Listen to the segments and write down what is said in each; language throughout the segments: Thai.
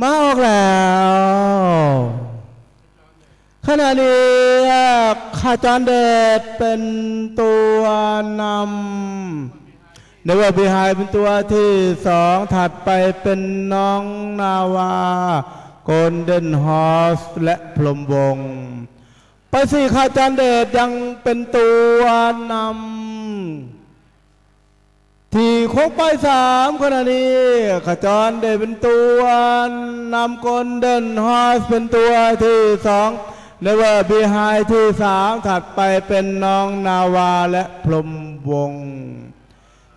มาออกแล้วขณะนี้ข้าจารเดชเป็นตัวนำเดว่าบีไฮเป็นตัวที่สองถัดไปเป็นน้องนาวาโกลเด้นฮอสและพรมวงไปสี่ข้าจารเดชยังเป็นตัวนำ โคกไปสามขณะนี้ขจรได้เป็นตัวนำกลเดินฮอสเป็นตัวที่สองเลเวอร์บีไฮที่สามถัดไปเป็นน้องนาวาและพรมวง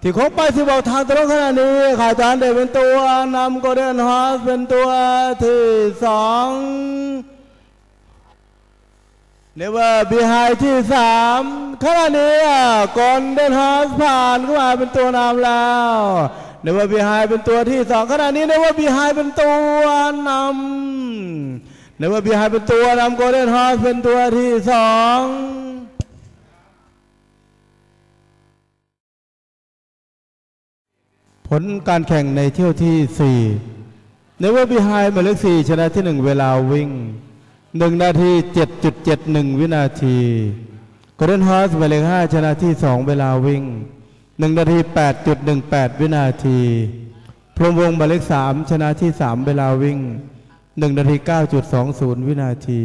ที่โคกไปสิบอกทางตรงขณะนี้ขจรได้เป็นตัวนำกลเดินฮอสเป็นตัวที่สอง เนเวอร์บีไฮที่สามขณะนี้ก่อนเดนฮอสผ่านเข้ามาเป็นตัวนำแล้วเนเวอร์บีไฮเป็นตัวที่สองขณะนี้เนเวอร์บีไฮเป็นตัวนำเนเวอร์บีไฮเป็นตัวนำโกลเดนฮอสเป็นตัวที่สองผลการแข่งในเที่ยวที่สี่เนเวอร์บีไฮหมายเลขสี่ชนะที่หนึ่งเวลาวิ่ง หนึ่งนาทีเจ็ดจุดเจ็ดหนึ่งวินาทีกรเรนฮอสหมายเลขห้าชนะที่สองเวลาวิ่งหนึ่งนาทีแปดจุดหนึ่งแปดวินาทีพรหมวงศ์หมายเลขสามชนะที่สามเวลาวิ่งหนึ่งนาทีเก้าจุดสองศูนย์วินาที